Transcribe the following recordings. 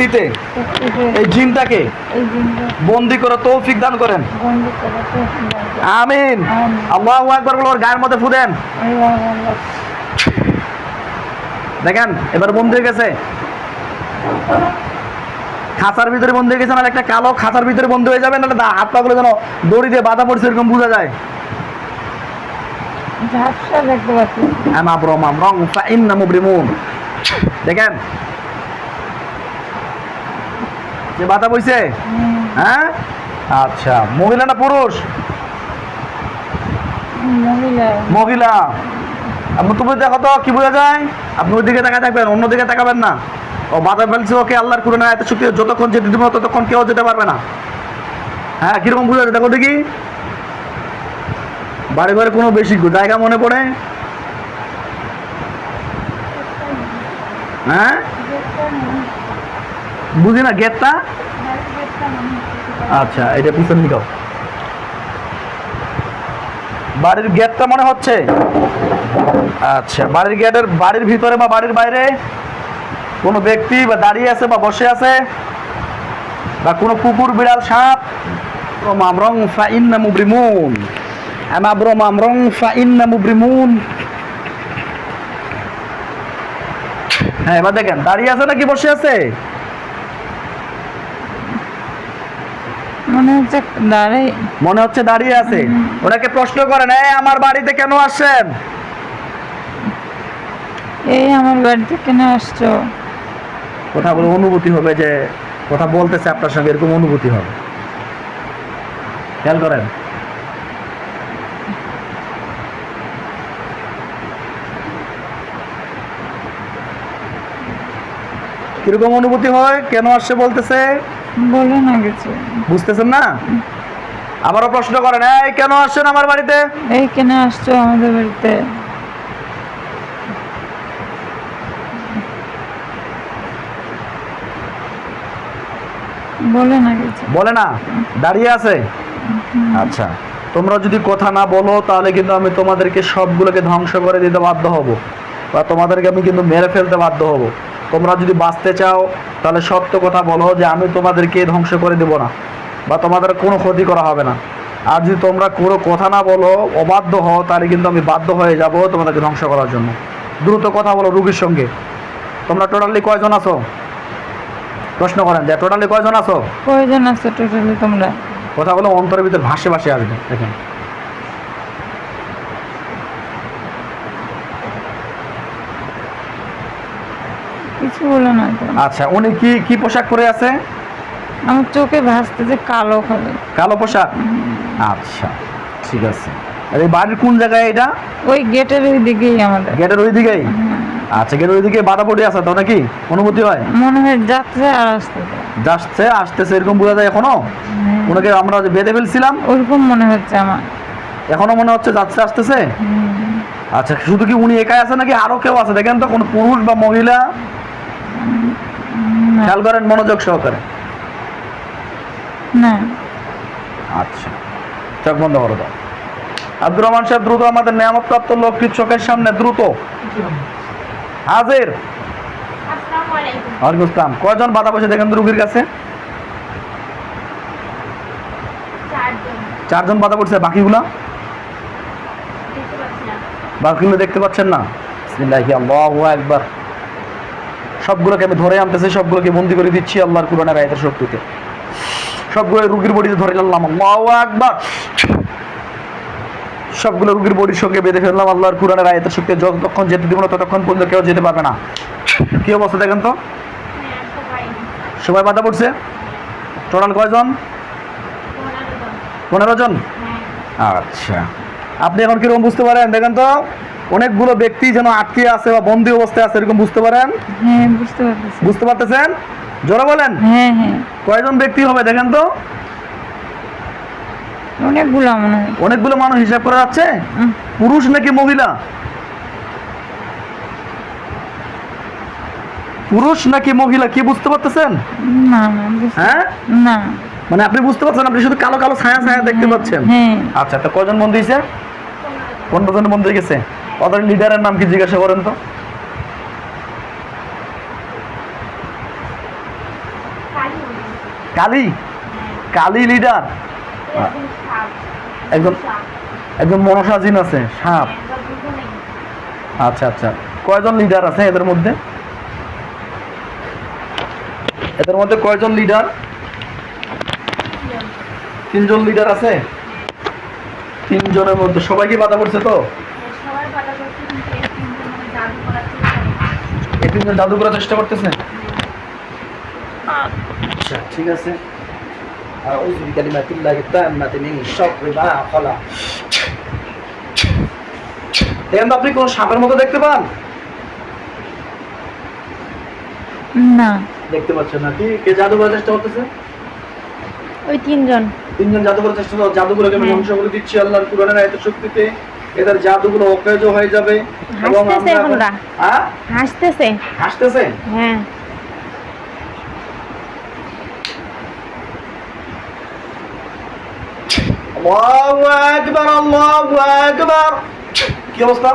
শক্তিতে এই জিনটাকে বন্দি করে তৌফিক দান করেন। বন্ধ আমিন। আল্লাহু আকবার বলে ওর গায়ের মধ্যে ফুদেন দেখেন এবার বন্দি হয়ে গেছে। খাঁচার ভিতরে বন্দি হয়ে গেছে না একটা কালো খাঁচার ভিতরে বন্দি হয়ে যাবে না হাত পা গুলো যেন দড়ি দিয়ে বাধা পড়ছে এরকম বোঝা যায়। ঝাপসা যে বাধা বইছে? হ্যাঁ? আচ্ছা মহিলা না পুরুষ? মহিলা। আপনি তুমি দেখো তো কি বোঝা যায়? আপনি ওই দিকে তাকায় থাকবেন অন্য দিকে তাকাবেন না। ও বাধা ফেলছে ওকে আল্লাহর করে না এত শক্তি যতক্ষণ যেতে দিব ততক্ষণ কেউ যেতে পারবে না। হ্যাঁ কীরকম বোঝা যায়? দেখো দেখি। বাড়ি ঘরে কোনো বেশি জায়গা মনে পড়ে? হ্যাঁ? বুঝি না গেটটা? আচ্ছা এটা পিছন দিকেও বাড়ির গেটটা মনে হচ্ছে? আচ্ছা বাড়ির গেটের বাড়ির ভিতরে বা বাড়ির বাইরে কোনো ব্যক্তি বা দাঁড়িয়ে আছে বা বসে আছে? বা কোনো কুকুর বিড়াল সাপ? মামরং ফাইন্না মুবরিমুন। আমাব্রো মামরং ফাইন্না মুবরিমুন। হ্যাঁ এবার দেখেন দাঁড়িয়ে আছে নাকি বসে আছে? মনে হচ্ছে দাঁড়াই। মনে হচ্ছে দাঁড়িয়ে আছে। ওনাকে প্রশ্ন করেন এই আমার বাড়িতে কেন আসছেন? এই আমার বাড়িতে কেন আসছো? কথা বলে অনুভূতি হবে যে কথা বলতেছে আপনার সঙ্গে এরকম অনুভূতি হবে। খেয়াল করেন। কীরকম অনুভূতি হয়? কেন আসছে বলতেছে? বলে না কিছু। বুঝতেছেন না? আবারও প্রশ্ন করেন এই কেন আসছেন আমার বাড়িতে? এই কেন আসছো আমাদের বাড়িতে? বলে না কিছু। বলে না? দাঁড়িয়ে আছে? আচ্ছা তোমরা যদি কথা না বলো তাহলে কিন্তু আমি তোমাদেরকে সবগুলোকে ধ্বংস করে দিতে বাধ্য হব। বা তোমাদেরকে আমি কিন্তু মেরে ফেলতে বাধ্য হব। তোমরা যদি বাঁচতে চাও তাহলে সত্য কথা বলো যে আমি তোমাদেরকে ধ্বংস করে দেব না বা তোমাদের কোনো ক্ষতি করা হবে না। আর যদি তোমরা কোনো কথা না বলো অবাধ্য হও তাহলে কিন্তু আমি বাধ্য হয়ে যাব তোমাদেরকে ধ্বংস করার জন্য। দ্রুত কথা বলো রুগীর সঙ্গে। তোমরা টোটালি কয়জন আছো? প্রশ্ন করেন যে টোটালি কয়জন আছো? কয়জন আছো টোটালি তোমরা? কথাগুলো অন্তরের ভিতর ভাসে ভাসে আসবে দেখেন। কিছু বলে না আচ্ছা উনি কি কি পোশাক পরে আছে? আমার চোখে ভাসতে যে কালো খালি কালো পোশাক? আচ্ছা ঠিক আছে। আর এই বাড়ির কোন জায়গায় এটা? ওই গেটের ওই দিকেই আমাদের। গেটের ওই দিকেই? আচ্ছা গেটের ওই দিকে বাধা পড়ে আছে তো নাকি? অনুভূতি হয়? মনে হয় যাচ্ছে আর আসতে যাচ্ছে আসতেছে এরকম বোঝা যায় এখনও? ওনাকে আমরা বেঁধে ফেলছিলাম? ওরকম মনে হচ্ছে আমার। এখনও মনে হচ্ছে যাচ্ছে আসতেছে? আচ্ছা শুধু কি উনি একাই আছে নাকি আরও কেউ আছে? দেখেন তো কোনো পুরুষ বা মহিলা খেয়াল করেন মনোযোগ সহকারে। না। আচ্ছা। চোখ বন্ধ করো দাও। আব্দুর রহমান সাহেব দ্রুত আমাদের নিয়ামত প্রাপ্ত লোকটি চোখের সামনে দ্রুত। হাজির। ওয়ালাইকুম আসসালাম। কয়জন বাধা বসে দেখেন রুগীর কাছে? চারজন। চারজন বাধা পড়ছে বাকিগুলা? দেখতে বাকিগুলো দেখতে পাচ্ছেন না? বিসমিল্লাহি আল্লাহু একবার সবগুলোকে আমি ধরে আনতেছি, সবগুলোকে বন্দি করে দিচ্ছি আল্লাহর কুরআনের আয়াতের শক্তিতে। সবগুলো রুগীর বডিতে ধরে আনলাম আল্লাহু আকবার। সবগুলো রুগীর বডির সঙ্গে বেঁধে ফেললাম, আল্লাহর কুরআনের আয়াতের শক্তি যতক্ষণ যেতে দিব না, ততক্ষণ পর্যন্ত কেউ যেতে পারবে না। কি অবস্থা দেখেন তো? সবাই বাধা পড়ছে? টোটাল কয়জন? পনেরো জন। আচ্ছা। আপনি এখন কীরকম বুঝতে পারেন? দেখেন তো? অনেকগুলো ব্যক্তি যেন আটকে আছে বা বন্দি অবস্থায় আছে এরকম বুঝতে পারেন? হ্যাঁ বুঝতে পারতেছেন? জোরে বলেন। হ্যাঁ হ্যাঁ। কয়জন ব্যক্তি হবে দেখেন তো? অনেকগুলো অনেকগুলো মানুষ হিসাব করা যাচ্ছে? পুরুষ নাকি মহিলা? পুরুষ নাকি মহিলা কি বুঝতে পারতেছেন? হ্যাঁ? না। মানে আপনি বুঝতে পারছেন আপনি শুধু কালো কালো ছায়া ছায়া দেখতে পাচ্ছেন? আচ্ছা তো কজন বন্ধু হয়েছে? পনেরো জন বন্ধু গেছে। ওদের লিডারের নাম কি জিজ্ঞাসা করেন তো? কালী। কালী লিডার একদম একদম মনসা জিন আছে, সাপ। আচ্ছা আচ্ছা। কয়জন লিডার আছে এদের মধ্যে? এদের মধ্যে কয়জন লিডার তিনজন লিডার আছে? তিনজনের মধ্যে সবাই কি বাধা পড়ছে তো হ্যাঁ, সবাই বাধা করছে, কিন্তু এই তিনজন মানে জাদু করার চেষ্টা করছে। এই তিনজন জাদু করার চেষ্টা করতেছে আচ্ছা ঠিক আছে أعوذ بكلمات الله التامة من شر ما خلق দেখেন তো আপনি কোন সাপের মতো দেখতে পান না দেখতে পাচ্ছেন না কি কে জাদু করার চেষ্টা করতেছে ওই তিনজন তিনজন জাদু করার চেষ্টা করছে জাদুগুলোকে আমি হ্যাঁ। ধ্বংস করে দিচ্ছি আল্লাহর কুরআনের আয়াত শক্তিতে এদের জাদুগুলো অকেজ হয়ে যাবে এবং হাসতেছে আমরা এখনরা। হ্যাঁ হাসতেছে হাসতেছে হ্যাঁ আল্লাহু আকবার আল্লাহু আকবার কি অবস্থা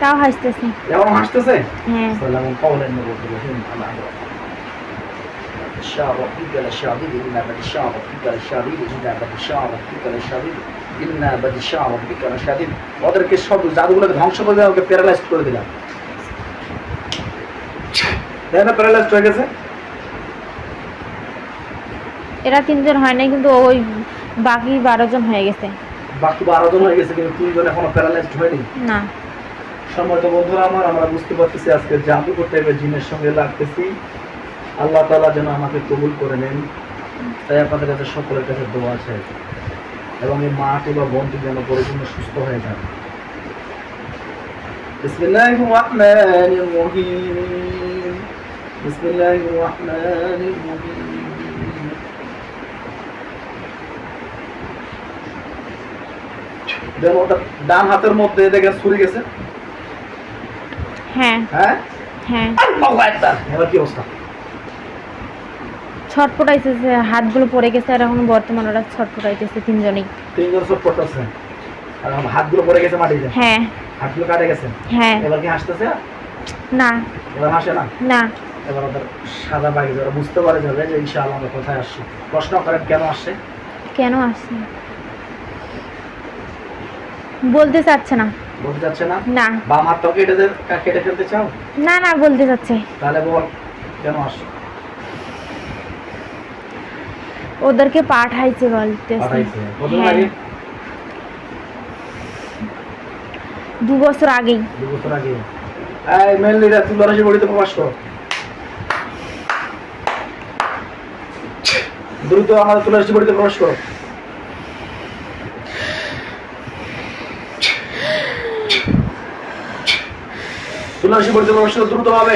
তাও হাসতেছে এখন হাসতেছে হ্যাঁ سلام قولا من رب الرحيم أما بعد الشعر ربك للشعبي إنا بد الشعر ربك للشعبي إنا بد الشعر ربك ইন্না বা দিশা বিজ্ঞান স্বাধীন ওদেরকে সব জাদুগুলোকে ধ্বংস করে দিলাম ওকে প্যারালাইজ করে দিলাম। প্যারালাইজ হয়ে গেছে? এরা তিনজন হয় নাই কিন্তু ওই বাকি বারো জন হয়ে গেছে। বাকি বারো জন হয়ে গেছে কিন্তু তিনজন এখনও হয়নি। না। বন্ধুরা আমার আমরা বুঝতে পারতেছি আজকে জাদুঘর টাইপের জিনের সঙ্গে লাগতেছি। আল্লাহ তালা যেন আমাকে কবুল করে নেন। তাই আপনাদের কাছে সকলের কাছে দোয়া এবং এই মাটি বা বোনটি যেন পরিপূর্ণ সুস্থ হয়ে যান বিসমিল্লাহির রহমানির রহিম। বিসমিল্লাহির রহমানির রহিম দেখো ওটা ডান হাতের মধ্যে দেখেন ছুরি গেছে। হ্যাঁ। হ্যাঁ? হ্যাঁ। আল্লাহু আকবার। এবার কি অবস্থা? ছটফটাইতেছে হাতগুলো পড়ে গেছে আর এখন বর্তমান ওরা ছটফটাইতেছে তিনজনেই। তিনজন করতেছে আর হাতগুলো পড়ে গেছে মাটিতে? হ্যাঁ। হাতগুলো কাটে গেছে? হ্যাঁ। এবার কি হাসতেছে? না। এবার হাসে না? না। এবার ওদের সাদা বাকি ওরা বুঝতে পারে যাবে যে ইনশাআল্লাহ আমরা কোথায় আসছি। প্রশ্ন করেন কেন আসছে? কেন আসছে? বলতে চাচ্ছে না। বলতে যাচ্ছে না? না। বাম হাতটাও কেটে কেটে ফেলতে চাও? না না বলতে চাচ্ছে। তাহলে বল কেন আসছে? ওদেরকে পাঠাইছে কতদিন হ্যাঁ দু বছর আগেই। দু বছর আগে। এই লিডার তুই লড়াই বড়িতে প্রকাশ কর। দ্রুত আমাদের তুলাসী বড়িতে প্রবেশ করো। তুলাসী বড়িতে প্রবেশ করো দ্রুত হবে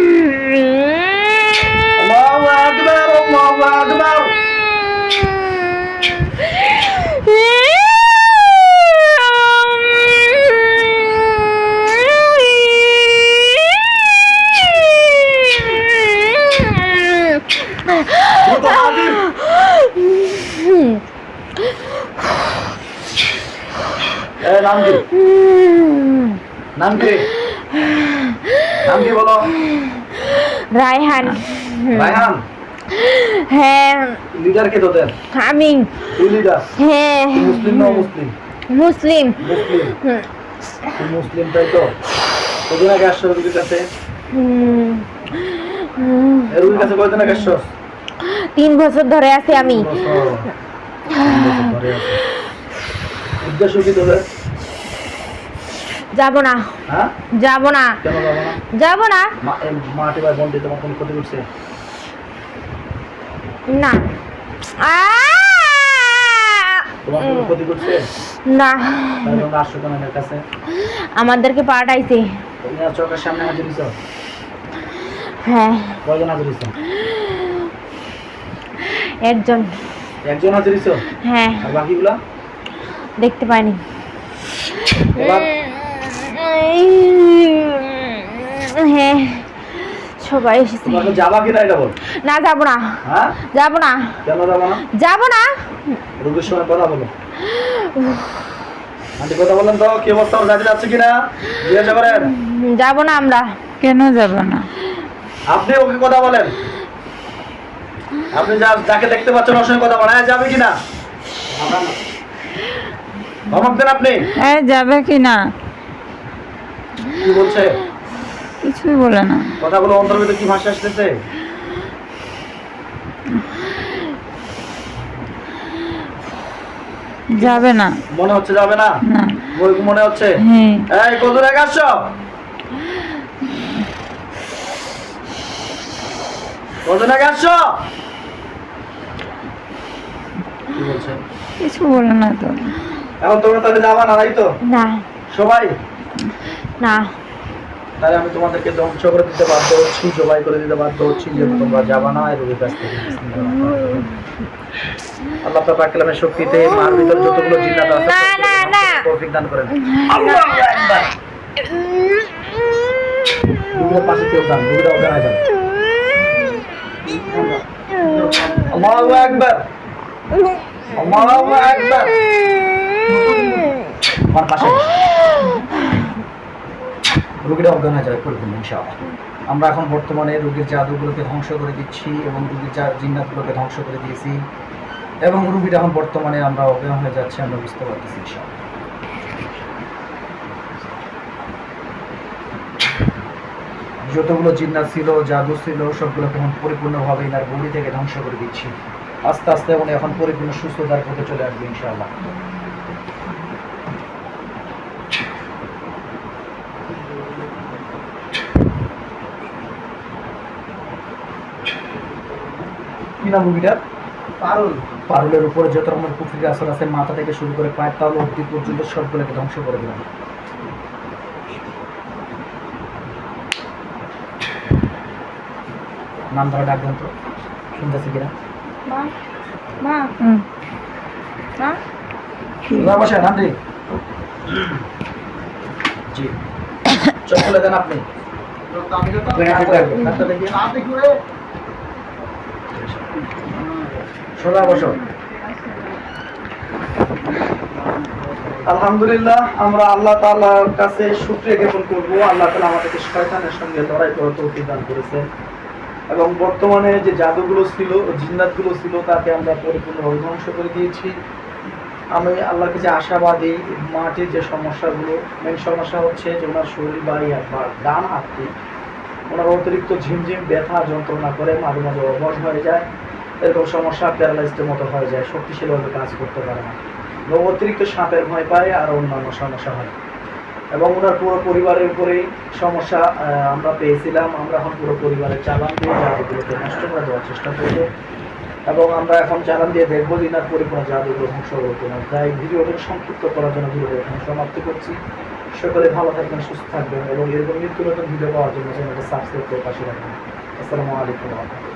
নাম কি নাম কি নাম কি বলো। রায়হান। রায়হান? হ্যাঁ। লিডার কে তোদের? আমি। তুই লিডার হ্যাঁ। মুসলিম না মুসলিম। মুসলিম। মুসলিম মুসলিম তাই তো? কদিন আগে আসছো কাছে? কাছে আগে আসছো? তিন বছর ধরে আছি আমি। উদ্দেশ্য কি তোদের? যাব না। হ্যাঁ? যাব না। যাব না? মাটি বা তোমার কোনো ক্ষতি করছে? না। আ! তোমার কোনো ক্ষতি করছে? না। আসছো কেন আমার কাছে? আমাদেরকে পাঠাইছে। চোখের সামনে হাজির দিছো হ্যাঁ। কয়জন হাজির দিছো একজন। একজন হাজির দিছো হ্যাঁ। আর বাকিগুলা? দেখতে পাইনি। এবার হ্যাঁ সবাই এসেছে। কি যাবা কিনা এটা বল। না যাব না। হ্যাঁ? যাব না। কেন যাবা না? যাব না। রোগীর সময় কথা বলো। আন্টি কথা বলেন তো কি অবস্থা? কিনা? উম, না আমরা। কেন যাব না? আপনি ওকে কথা বলেন। আপনি যা যাকে দেখতে পাচ্ছেন ওর সঙ্গে কথা বলেন। হ্যাঁ যাবে কিনা? ধমক দেন আপনি? এই যাবে কি না কি বলছে? কিছুই বলে না। কথাগুলো অন্তর ভিতরে কি ভাষা আসতেছে? যাবে না। মনে হচ্ছে যাবে না? মনে হচ্ছে? হ্যাঁ। এই কিছু বলে না তো। এখন তোমরা তাহলে যাবা না তাই তো? না। সবাই? না। তাহলে আমি তোমাদেরকে ধ্বংস করে দিতে বাধ্য হচ্ছি জবাই করে দিতে বাধ্য হচ্ছি যে তোমরা যাবা না এর কাছ থেকে আল্লাহ পাক কালামের শক্তিতে মার ভিতর যতগুলো জিন্নাত আছে না, না, না। তৌফিক দান করেন। আল্লাহু আকবার। রোগীর পাশে কেউ দান রোগীরা ওখানে যান আল্লাহু আকবার। আল্লাহু আকবার। আমার পাশে। রোগীরা অজ্ঞান হয়ে যাবে পরিপূর্ণ, ইনশাআল্লাহ। আমরা এখন বর্তমানে রোগীর জাদুগুলোকে ধ্বংস করে দিচ্ছি এবং রোগীর যা জিন্নাতগুলোকে ধ্বংস করে দিয়েছি এবং রুগীর এখন বর্তমানে আমরা অজ্ঞান হয়ে যাচ্ছে, আমরা বুঝতে পারতেছি, ইনশাআল্লাহ। যতগুলো জিন্নাত ছিল, জাদু ছিল, সবগুলোকে এখন পরিপূর্ণভাবে এনার বডি থেকে ধ্বংস করে দিচ্ছি। আস্তে আস্তে উনি এখন পরিপূর্ণ সুস্থতার পথে চলে আসবে, ইনশাআল্লাহ। কি নাম পারুল। পারুলের উপরে যত রকমের পুকুরি আসর আছে মাথা থেকে শুরু করে পায়ের তাল অব্দি পর্যন্ত সবগুলোকে ধ্বংস করে দিলাম। নাম ধরে ডাক দেন তো। শুনতেছি কিনা? নাম জি। দেন আপনি বেনা ঠিক রাখবেন। ডাক্তার দেখিয়ে। বসো আলহামদুলিল্লাহ, আমরা আল্লাহ তাআলার কাছে শুকরিয়া জ্ঞাপন করব। আল্লাহ তাআলা আমাদেরকে শয়তানের সঙ্গে লড়াই করার তৌফিক দান করেছেন। এবং বর্তমানে যে জাদুগুলো ছিল, জিন্নাতগুলো ছিল, তাকে আমরা পরিপূর্ণভাবে ধ্বংস করে দিয়েছি। আমি আল্লাহর কাছে আশাবাদী মাটির যে সমস্যাগুলো মেন সমস্যা হচ্ছে যে ওনার শরীর, বাড়ি বা ডান হাতটি ওনার অতিরিক্ত ঝিমঝিম, ব্যথা, যন্ত্রণা করে মাঝে মাঝে অবশ হয়ে যায়। এরকম সমস্যা প্যারালাইজডের মতো হয়ে যায়, শক্তিশালীভাবে কাজ করতে পারে না। এবং অতিরিক্ত সাপের ভয় পায় আর অন্যান্য সমস্যা হয়। এবং ওনার পুরো পরিবারের উপরেই সমস্যা আমরা পেয়েছিলাম। আমরা এখন পুরো পরিবারের চালান দিয়ে জাদুগুলোকে নষ্ট করে দেওয়ার চেষ্টা করব। এবং আমরা এখন চালান দিয়ে দেখব যে ইনার পরিপূর্ণ জাদুগুলো ধ্বংস করব না তাই ভিডিওটা সংক্ষিপ্ত করার জন্য ভিডিও এখানে সমাপ্ত করছি। সকলে ভালো থাকবেন, সুস্থ থাকবেন এবং এরকম নিত্য নতুন ভিডিও পাওয়ার জন্য চ্যানেলটা সাবস্ক্রাইব করে পাশে রাখবেন। আসসালামু আলাইকুম